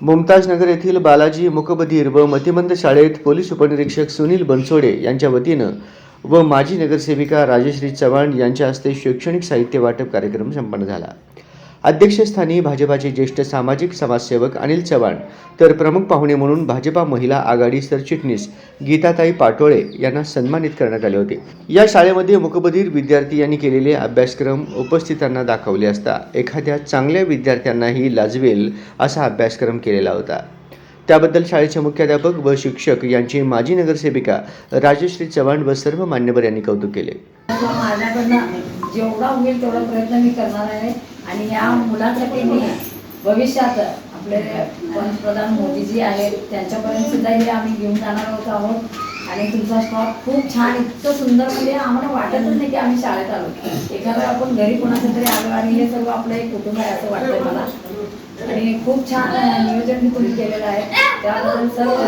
मुमताज नगर येथील बालाजी मुकबधीर व मतिमंद शाळेत पोलीस उपनिरीक्षक सुनील बनसोडे यांच्या वतीनं व माजी नगरसेविका राजश्री चव्हाण यांच्या हस्ते शैक्षणिक साहित्य वाटप कार्यक्रम संपन्न झाला. अध्यक्षस्थानी भाजपाचे ज्येष्ठ सामाजिक समाजसेवक अनिल चव्हाण तर प्रमुख पाहुणे म्हणून भाजपा महिला आघाडी सरचिटणीस गीताताई पाटोळे यांना सन्मानित करण्यात आले होते. या शाळेमध्ये मुकबधीर विद्यार्थी यांनी केलेले अभ्यासक्रम उपस्थितांना दाखवले असता एखाद्या चांगल्या विद्यार्थ्यांनाही लाजवेल असा अभ्यासक्रम केलेला होता. त्याबद्दल शाळेचे मुख्याध्यापक व शिक्षक यांची माजी नगरसेविका राजश्री चव्हाण व सर्व मान्यवर यांनी कौतुक केले. जेवढा होईल तेवढा प्रयत्न मी करणार आहे. आणि या मुलांसाठी मी भविष्यात आपले पंतप्रधान मोदीजी आहेत त्यांच्यापर्यंत सुद्धा हे आम्ही घेऊन जाणार होत आहोत. आणि तुमचा स्टॉप खूप छान इतकं सुंदर म्हणजे आम्हाला वाटतच नाही की आम्ही शाळेत आलो. एखादा आपण घरी कोणाचं तरी आलो आणि हे सर्व आपलं एक कुटुंब आहे असं वाटतं मला. आणि खूप छान नियोजन मी तुम्ही केलेलं आहे. त्याबद्दल सर्व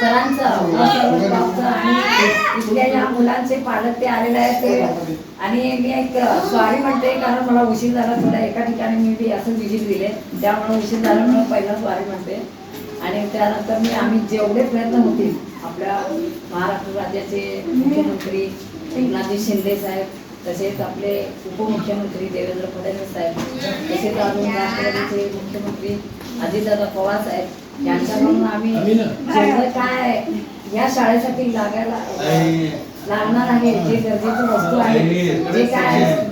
सरांचं स्टाफचं आणि इथल्या या मुलांचे पालक ते आलेले आहेत ते आणि मी एक सॉरी म्हणते कारण मला उशीर झाला थोडा एका ठिकाणी मी बी असं विजिट दिले. त्यामुळे उशीर झाला म्हणून पहिला सॉरी म्हणते. आणि त्यानंतर मी आम्ही जेवढे प्रयत्न होतील आपल्या महाराष्ट्र राज्याचे मुख्यमंत्री एकनाथजी शिंदे साहेब तसेच आपले उपमुख्यमंत्री देवेंद्र फडणवीस साहेब तसेच अजून राष्ट्रवादीचे मुख्यमंत्री अजितदादा पवार साहेब यांच्याकडून आम्ही जेवढं काय या शाळेसाठी लागायला लागणार आहे जे गरजेची वस्तू आहे जे काय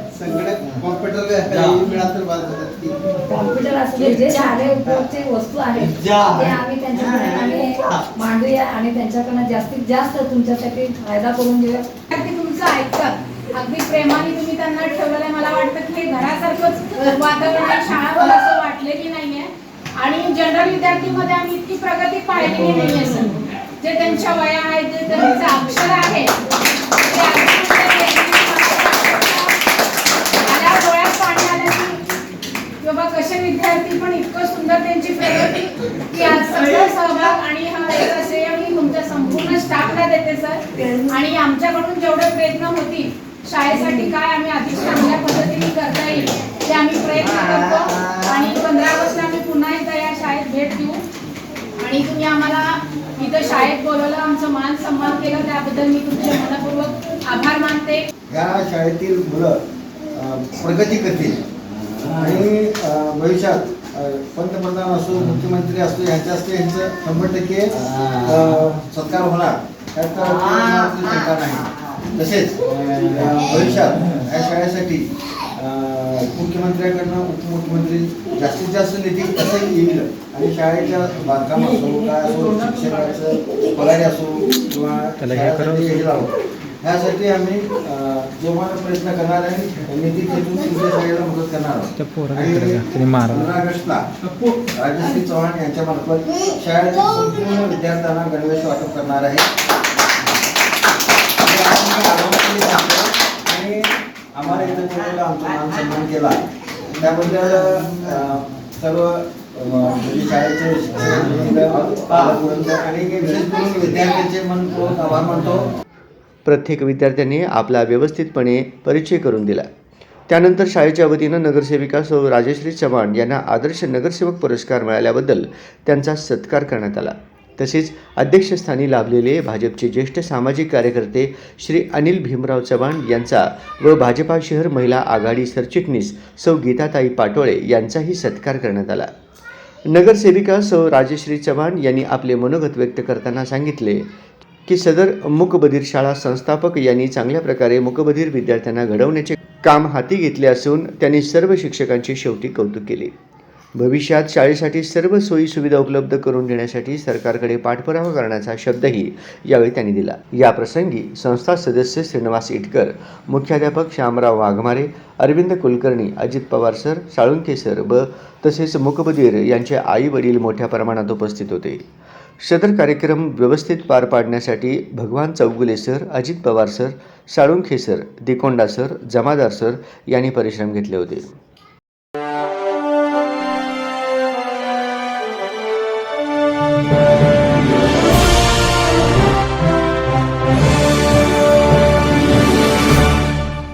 कॉम्प्युटर असले जे. शालेय उपयोगचे वस्तू आहेत ते आम्ही त्यांच्याकडे आम्ही मांडूया आणि त्यांच्याकडनं जास्तीत जास्त तुमच्यासाठी फायदा करून घेऊया तुमचं ऐकतात अगदी प्रेमाने तुम्ही त्यांना ठेवलेलं आहे मला वाटतं की घरासारखंच वातावरण आहे. शाळा असं वाटलेली नाहीये. आणि जनरल विद्यार्थीमध्ये आम्ही इतकी प्रगती पाहिलेली नाहीये सर जे त्यांच्या वया आहेत जे त्यांचं अक्षर आहे डोळ्यात की बाबा कसे विद्यार्थी पण इतकं सुंदर त्यांची प्रगती की आज सगळं सहभाग आणि हा याचा श्रेय मी तुमच्या संपूर्ण स्टाफला देते सर आणि आमच्याकडून जेवढे प्रयत्न होतील शाळेसाठी काय आम्ही अधिक चांगल्या पद्धतीने करता येईल ते आम्ही प्रयत्न करतो. आणि पंधरा ऑगस्टला आम्ही पुन्हा एकदा या शाळेत भेट देऊ. आणि तुम्ही आम्हाला इथं शाळेत बोलवलं आमचं मान सन्मान केलं त्याबद्दल मी तुमचे मनपूर्वक आभार मानते. या शाळेतील मुलं प्रगती करतील. आणि भविष्यात पंतप्रधान असो मुख्यमंत्री असो यांच्या हस्ते यांचं शंभर टक्के सत्कार होणार. त्यात काही शंका नाही. तसेच भविष्यात या शाळेसाठी मुख्यमंत्र्याकडनं उपमुख्यमंत्री जास्तीत जास्त निधी कसं येईल आणि शाळेच्या बांधकाम असो काय असो शिक्षकाचं पगारी असो किंवा ह्यासाठी आम्ही जोमानं प्रयत्न करणार आहे निधी खेचून तुमच्या शाळेला मदत करणार आहोत. आणि पंधरा ऑगस्टला राजश्री चव्हाण यांच्या मार्फत शाळेतील संपूर्ण विद्यार्थ्यांना गणवेश वाटप करणार आहे. आणि आम्हाला इथं बोलवलं आमचा मान सन्मान केला. त्याबद्दल सर्व म्हणजे शाळेचे आणि विशेष करून विद्यार्थ्यांचे मनपूर्वक आभार मानतो. प्रत्येक विद्यार्थ्याने आपला व्यवस्थितपणे परिचय करून दिला. त्यानंतर शाळेच्या वतीनं नगरसेविका सौ राजेश्री चव्हाण यांना आदर्श नगरसेवक पुरस्कार मिळाल्याबद्दल त्यांचा सत्कार करण्यात आला. तसेच अध्यक्षस्थानी लाभलेले भाजपचे ज्येष्ठ सामाजिक कार्यकर्ते श्री अनिल भीमराव चव्हाण यांचा व भाजपा शहर महिला आघाडी सरचिटणीस सौ गीताताई पाटोळे यांचाही सत्कार करण्यात आला. नगरसेविका सौ राजश्री चव्हाण यांनी आपले मनोगत व्यक्त करताना सांगितले की सदर मुकबधीर शाळा संस्थापक यांनी चांगल्या प्रकारे मुकबधीर विद्यार्थ्यांना घडवण्याचे काम हाती घेतले असून त्यांनी सर्व शिक्षकांचे शेवटी कौतुक केले. भविष्यात शाळेसाठी सर्व सोयीसुविधा उपलब्ध करून देण्यासाठी सरकारकडे पाठपुरावा करण्याचा शब्दही यावेळी त्यांनी दिला. या प्रसंगी संस्था सदस्य श्रीनिवास इटकर मुख्याध्यापक श्यामराव वाघमारे अरविंद कुलकर्णी अजित पवार सर साळुंके सर व तसेच मुकबधीर यांचे आई वडील मोठ्या प्रमाणात उपस्थित होते. सदर कार्यक्रम व्यवस्थित पार पाडण्यासाठी Bhagwan Chougule sir Ajit Pawar sir Salunkhe sir Dikonda sir Jamadar sir यांनी परिश्रम घेतले होते.